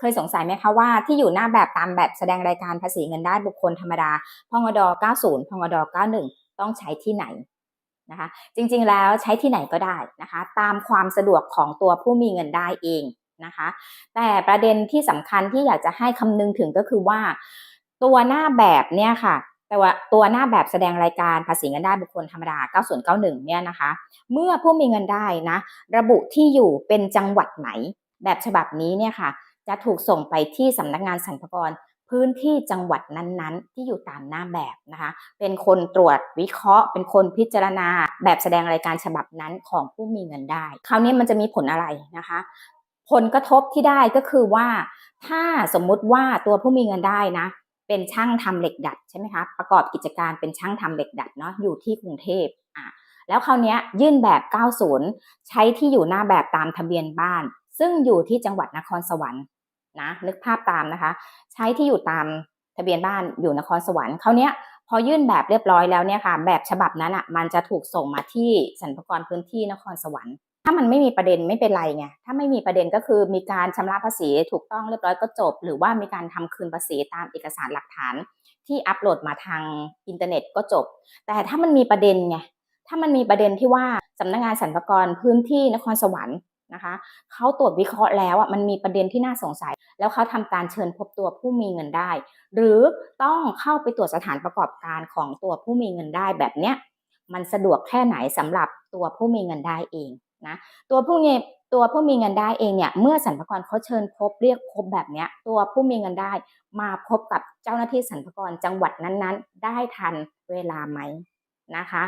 เคยสงสัยไหมคะว่าที่อยู่หน้าแบบตามแบบแสดงรายการภาษีเงินได้บุคคลธรรมดาพงด90พงด91 ต้องใช้ที่ไหนนะคะ จริงๆแล้วใช้ที่ไหนก็ได้นะคะ ตามความสะดวกของตัวผู้มีเงินได้เองนะคะ แต่ประเด็นที่สำคัญที่อยากจะให้คำนึงถึงก็คือว่า ตัวหน้าแบบเนี่ยค่ะแต่ว่าตัวหน้าแบบแสดงรายการภาษีเงินได้บุคคลธรรมดา 9091 เนี่ยนะคะ เมื่อผู้มีเงินได้นะ ระบุที่อยู่เป็นจังหวัดไหน แบบฉบับนี้เนี่ยค่ะ จะถูกส่งไปที่สำนักงานสรรพากรพื้นที่จังหวัดนั้นๆ ที่อยู่ตามหน้าแบบนะคะ เป็นคนตรวจวิเคราะห์ เป็นคนพิจารณาแบบแสดงรายการฉบับนั้นของผู้มีเงินได้ คราวนี้มันจะมีผลอะไรนะคะ ผลกระทบที่ได้ก็คือว่า ถ้าสมมุติว่าตัวผู้มีเงินได้นะ เป็นช่างทำเหล็กดัดใช่ไหมคะ ประกอบกิจการเป็นช่างทำเหล็กดัดเนาะ อยู่ที่กรุงเทพอะ แล้วคราวนี้ยื่นแบบ 90 ใช้ที่อยู่หน้าแบบตามทะเบียนบ้าน ซึ่งอยู่ที่จังหวัดนครสวรรค์ นะนึกภาพตามนะคะ ใช้ที่อยู่ตามทะเบียนบ้านอยู่นครสวรรค์คราเนี้ยพอยื่นแบบเรียบร้อยแล้วเนี่ยค่ะ แบบฉบับนั้นอะมันจะถูกส่งมาที่สรรพากรพื้นที่นครสวรรค์ ถ้ามันไม่มีประเด็นไม่เป็นไรไงถ้าไม่มีประเด็นก็คือมีการชำระภาษีถูกต้องเรียบร้อยก็จบ หรือว่ามีการทำคืนภาษีตามเอกสารหลักฐาน ที่อัปโหลดมาทางอินเทอร์เน็ตก็จบ แต่ถ้ามันมีประเด็นไงถ้ามันมีประเด็นที่ว่าสำนักงานสรรพากรพื้นที่นครสวรรค์ นะคะเขาตรวจวิเคราะห์แล้วอะมันมีประเด็นที่น่าสงสัย แล้วเขาทำการเชิญพบตัวผู้มีเงินได้ หรือต้องเข้าไปตรวจสถานประกอบการของตัวผู้มีเงินได้แบบเนี้ยมันสะดวกแค่ไหนสำหรับตัวผู้มีเงินได้เองนะตัวผู้มีตัวผู้มีเงินได้เองเนี่ยเมื่อสรรพากรเขาเชิญพบเรียกพบแบบเนี้ยตัวผู้มีเงินได้มาพบกับเจ้าหน้าที่สรรพากรจังหวัดนั้นๆ ได้ทันเวลาไหมนะคะ